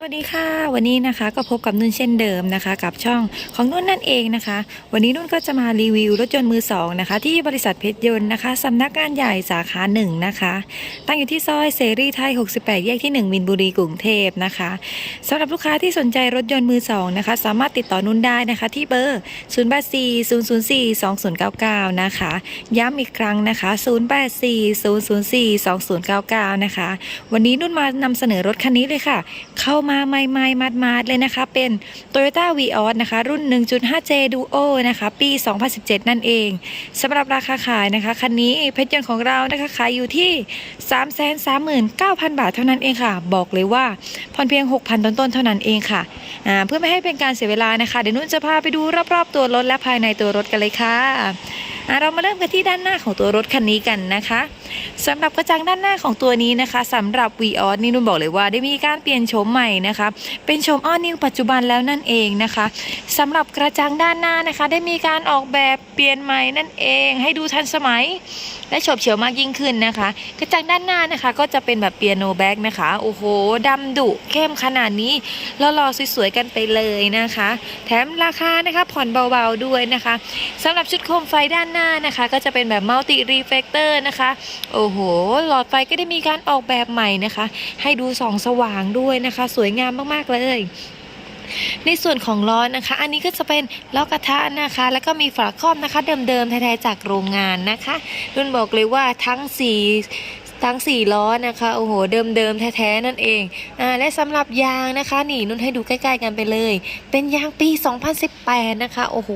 สวัสดีค่ะ วันนี้นะคะก็พบกับนุ่นเช่นเดิมนะคะ กับช่องของนุ่นนั่นเองนะคะ วันนี้นุ่นก็จะมารีวิวรถยนต์มือสองนะคะ ที่บริษัทเพชรยนต์นะคะสำนักงานใหญ่สาขาหนึ่งนะคะ ตั้งอยู่ที่ซอยเสรีไทย 68 แยกที่ 1 มินบุรีกรุงเทพนะคะสำหรับลูกค้าที่สนใจรถยนต์มือสองนะคะ สามารถติดต่อนุ่นได้นะคะ ที่เบอร์ 0 8 4 0 0 4 2 0 9 9 นะคะ ย้ำอีกครั้งนะคะ 0 8 4 0 0 4 2 0 9 9 นะคะ วันนี้นุ่นมานำเสนอรถคันนี้เลยค่ะ เข้ามาใหม่ๆมาดๆเลยนะคะ เป็น Toyota v ีออนะคะ รุ่น 1.5J Duo นะคะ ปี 2017 นั่นเองสำหรับราคาขายนะคะ คันนี้เพชรยนต์ของเรานะคะขายอยู่ที่ 339,000 บาทเท่านั้นเองค่ะ บอกเลยว่าผ่อนเพียง 6,000 ต้นๆเท่านั้นเองค่ะเพื่อไม่ให้เป็นการเสียเวลานะคะ เดี๋ยวนุ่นจะพาไปดูรอบๆตัวรถและภายในตัวรถกันเลยค่ะ เรามาเริ่มกันที่ด้านหน้าของตัวรถคันนี้กันนะคะสำหรับกระจังด้านหน้าของตัวนี้นะคะสำหรับ v ีออนี่นุ่นบอกเลยว่าได้มีการเปลี่ยนโฉมใหม่นะคะ เป็นโฉมออนิวปัจจุบันแล้วนั่นเองนะคะสำหรับกระจังด้านหน้านะคะ ได้มีการออกแบบเปลี่ยนใหม่นั่นเอง ให้ดูทันสมัย และโฉบเฉี่ยวมากยิ่งขึ้นนะคะ กระจังด้านหน้านะคะ ก็จะเป็นแบบเปียโนแบ็กนะคะโอ้โหดำดุเข้มขนาดนี้ลรอสวยๆกันไปเลยนะคะ แถมราคานะคะผ่อนเบาๆด้วยนะคะสำหรับชุดโคมไฟด้านหน้านะคะ ก็จะเป็นแบบมัลติรีเฟกเตอร์นะคะ โอ้โห หลอดไฟก็ได้มีการออกแบบใหม่นะคะ ให้ดูส่องสว่างด้วยนะคะ สวยงามมากๆเลยในส่วนของล้อนะคะ อันนี้ก็จะเป็นล้อกระทะนะคะ แล้วก็มีฝาครอบนะคะ เดิมๆแท้ๆจากโรงงานนะคะ รุ่นบอกเลยว่าทั้งสี่ ทั้งสี่ล้อนะคะโอ้โหเดิมๆแท้ๆนั่นเองอ่าและสำหรับยางนะคะนี่นุ่นให้ดูใกล้ๆกันไปเลย เป็นยางปี 2018 นะคะโอ้โห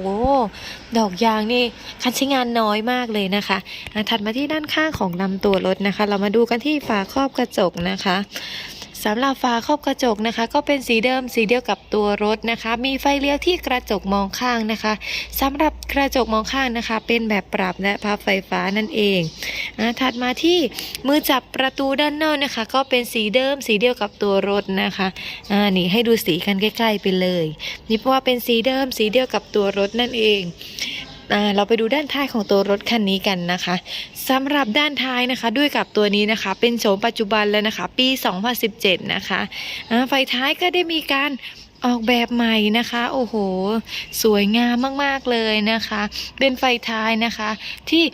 ดอกยางนี่คันใช้งานน้อยมากเลยนะคะอ่าถัดมาที่ด้านข้างของลำตัวรถนะคะ เรามาดูกันที่ฝาครอบกระจกนะคะ สำหรับฝาครอบกระจกนะคะ ก็เป็นสีเดิมสีเดียวกับตัวรถนะคะ มีไฟเลี้ยวที่กระจกมองข้างนะคะสำหรับกระจกมองข้างนะคะ เป็นแบบปรับและพับไฟฟ้านั่นเองอ่าถัดมาที่มือจับประตูด้านนอกนะคะ ก็เป็นสีเดิมสีเดียวกับตัวรถนะคะอ่านี่ให้ดูสีกันใกล้ ๆ ไปเลย นี่เพราะว่าเป็นสีเดิมสีเดียวกับตัวรถนั่นเอง เราไปดูด้านท้ายของตัวรถคันนี้กันนะคะสำหรับด้านท้ายนะคะ ด้วยกับตัวนี้นะคะ เป็นโฉมปัจจุบันแล้วนะคะ ปี 2017 นะคะไฟท้ายก็ได้มีการออกแบบใหม่นะคะ โอ้โห สวยงามมาก ๆ เลยนะคะ เป็นไฟท้ายนะคะที่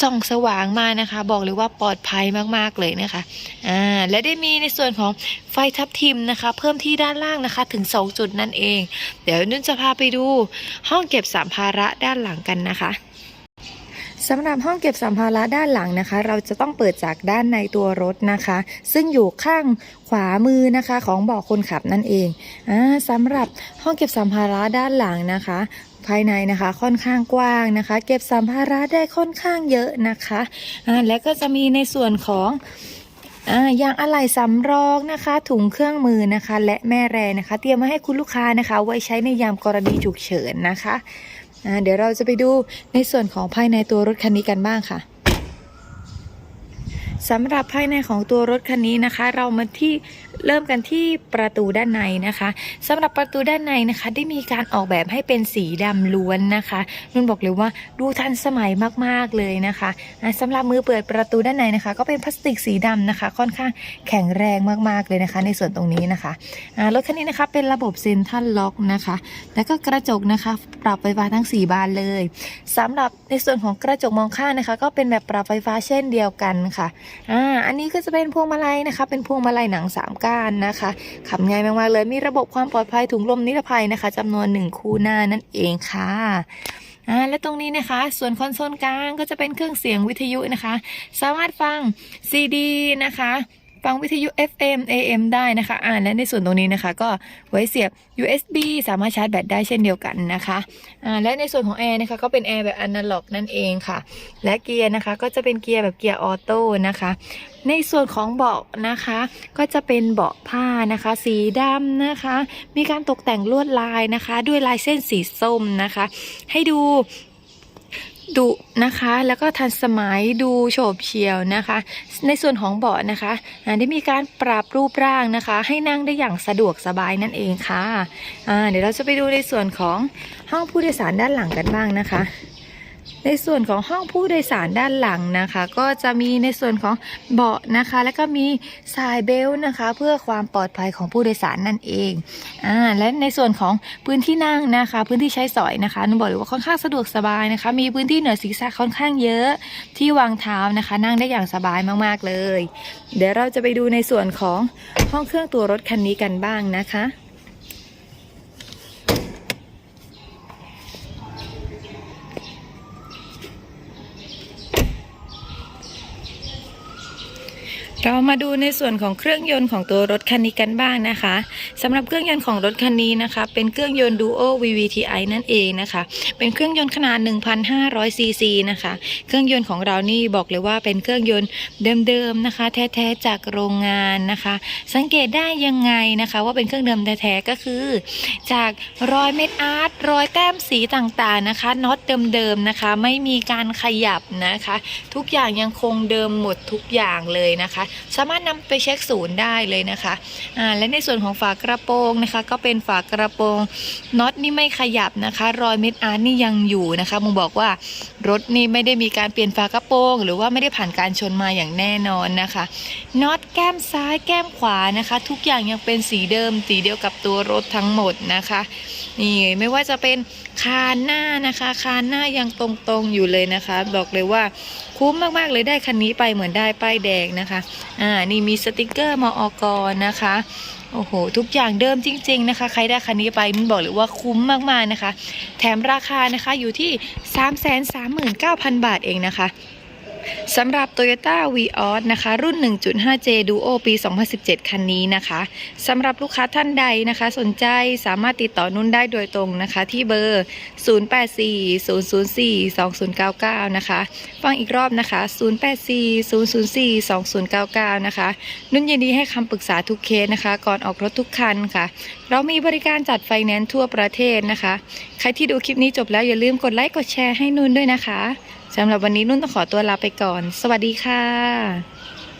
ส่องสว่างมานะคะ บอกเลยว่าปลอดภัยมากๆเลยนะคะอ่าและได้มีในส่วนของไฟทับทิมนะคะ เพิ่มที่ด้านล่างนะคะถึง 2 จุดนั่นเอง เดี๋ยวนุ่นจะพาไปดูห้องเก็บสัมภาระด้านหลังกันนะคะสำหรับห้องเก็บสัมภาระด้านหลังนะคะ เราจะต้องเปิดจากด้านในตัวรถนะคะ ซึ่งอยู่ข้างขวามือนะคะของเบาะคนขับนั่นเองอ่าสำหรับห้องเก็บสัมภาระด้านหลังนะคะ ภายในนะคะ ค่อนข้างกว้างนะคะ เก็บสัมภาระได้ค่อนข้างเยอะนะคะอ่าและก็จะมีในส่วนของอ่ายางอะไหล่สำรองนะคะ ถุงเครื่องมือนะคะ และแม่แรงนะคะ เตรียมมาให้คุณลูกค้านะคะ ไว้ใช้ในยามกรณีฉุกเฉินนะคะอ่าเดี๋ยวเราจะไปดูในส่วนของภายในตัวรถคันนี้กันบ้างค่ะสำหรับภายในของตัวรถคันนี้นะคะ เรามาที่ เริ่มกันที่ประตูด้านในนะคะสำหรับประตูด้านในนะคะ ได้มีการออกแบบให้เป็นสีดำล้วนนะคะนุ่นบอกเลยว่าดูทันสมัยมากๆเลยนะคะอะสำหรับมือเปิดประตูด้านในนะคะ ก็เป็นพลาสติกสีดำนะคะ ค่อนข้างแข็งแรงมากๆเลยนะคะ ในส่วนตรงนี้นะคะรถคันนี้นะคะเป็นระบบเซ็นทรัลล็อกนะคะ แล้วก็กระจกนะคะปรับไฟฟ้าทั้ง 4 บานเลยสำหรับในส่วนของกระจกมองข้างนะคะ ก็เป็นแบบปรับไฟฟ้าเช่นเดียวกันค่ะอ่าอันนี้ก็จะเป็นพวงมาลัยนะคะ เป็นพวงมาลัยหนังสามก้านนะคะขับง่ายมากๆเลยมีระบบความปลอดภัยถุงลมนิรภัยนะคะจำนวนหนึ่งคู่หน้านั่นเองค่ะอ่าและตรงนี้นะคะ ส่วนคอนโซลกลางก็จะเป็นเครื่องเสียงวิทยุนะคะ สามารถฟังซีดีนะคะ ฟังวิทยุ FM AM ได้นะคะ อ่าและในส่วนตรงนี้นะคะ ก็ไว้เสียบ USB สามารถชาร์จแบตได้เช่นเดียวกันนะคะ อ่า และในส่วนของแอร์นะคะก็เป็นแอร์แบบอนาล็อกนั่นเองค่ะ และเกียร์นะคะก็จะเป็นเกียร์แบบเกียร์ออโต้นะคะ ในส่วนของเบาะนะคะ ก็จะเป็นเบาะผ้านะคะ สีดำนะคะ มีการตกแต่งลวดลายนะคะ ด้วยลายเส้นสีส้มนะคะ ให้ดู ดุนะคะ แล้วก็ทันสมัยดูโฉบเฉี่ยวนะคะ ในส่วนของเบาะนะคะได้มีการปรับรูปร่างนะคะ ให้นั่งได้อย่างสะดวกสบายนั่นเองค่ะะเดี๋ยวเราจะไปดูในส่วนของห้องผู้โดยสารด้านหลังกันบ้างนะคะ ในส่วนของห้องผู้โดยสารด้านหลังนะคะ ก็จะมีในส่วนของเบาะนะคะ แล้วก็มีสายเบลต์นะคะ เพื่อความปลอดภัยของผู้โดยสารนั่นเองอ่าและในส่วนของพื้นที่นั่งนะคะ พื้นที่ใช้สอยนะคะนุ่นบอกเลยว่าค่อนข้างสะดวกสบายนะคะ มีพื้นที่เหนือศีรษะค่อนข้างเยอะที่วางเท้านะคะ นั่งได้อย่างสบายมากๆเลย เดี๋ยวเราจะไปดูในส่วนของห้องเครื่องตัวรถคันนี้กันบ้างนะคะ เรามาดูในส่วนของเครื่องยนต์ของตัวรถคันนี้กันบ้างนะคะสำหรับเครื่องยนต์ของรถคันนี้นะคะ เป็นเครื่องยนต์ Duo VVTi นั่นเองนะคะ เป็นเครื่องยนต์ขนาด 1,500 ซีซีนะคะ เครื่องยนต์ของเรานี่บอกเลยว่าเป็นเครื่องยนต์เดิมๆนะคะ แท้ๆจากโรงงานนะคะ สังเกตได้ยังไงนะคะ ว่าเป็นเครื่องเดิมแท้ๆก็คือ จากรอยเม็ดอาร์ตรอยแต้มสีต่างๆนะคะน็อตเดิมๆนะคะ ไม่มีการขยับนะคะ ทุกอย่างยังคงเดิมหมดทุกอย่างเลยนะคะสามารถนำไปเช็คศูนย์ได้เลยนะคะอ่าและในส่วนของฝากระโปรงนะคะ ก็เป็นฝากระโปรงน็อตนี่ไม่ขยับนะคะ รอยเม็ดอาร์ตนี่ยังอยู่นะคะมึงบอกว่ารถนี่ไม่ได้มีการเปลี่ยนฝากระโปรง หรือว่าไม่ได้ผ่านการชนมาอย่างแน่นอนนะคะน็อตแก้มซ้ายแก้มขวานะคะ ทุกอย่างยังเป็นสีเดิมสีเดียวกับตัวรถทั้งหมดนะคะนี่ไม่ว่าจะเป็นคานหน้านะคะ คานหน้ายังตรงๆอยู่เลยนะคะ บอกเลยว่า คุ้มมากๆเลยได้คันนี้ไปเหมือนได้ป้ายแดงนะคะอ่านี่มีสติกเกอร์มออกรนะคะโอ้โห ทุกอย่างเดิมจริง ๆ นะคะ ใครได้คันนี้ไปมันบอกเลยว่าคุ้มมากๆนะคะ แถมราคานะคะอยู่ที่ 339,000 บาทเองนะคะ สำหรับ Toyota Vios นะคะ รุ่น 1.5J Duo ปี 2017 คันนี้นะคะสำหรับลูกค้าท่านใดนะคะ สนใจสามารถติดต่อนุ่นได้โดยตรงนะคะ ที่เบอร์ 0840042099 นะคะ ฟังอีกรอบนะคะ 0840042099 นะคะ นุ่นยินดีให้คำปรึกษาทุกเคสนะคะ ก่อนออกรถทุกคันค่ะ เรามีบริการจัดไฟแนนซ์ทั่วประเทศนะคะ ใครที่ดูคลิปนี้จบแล้วอย่าลืมกดไลค์กดแชร์ให้นุ่นด้วยนะคะ สำหรับวันนี้นุ่นต้องขอตัวลาไปก่อน สวัสดีค่ะ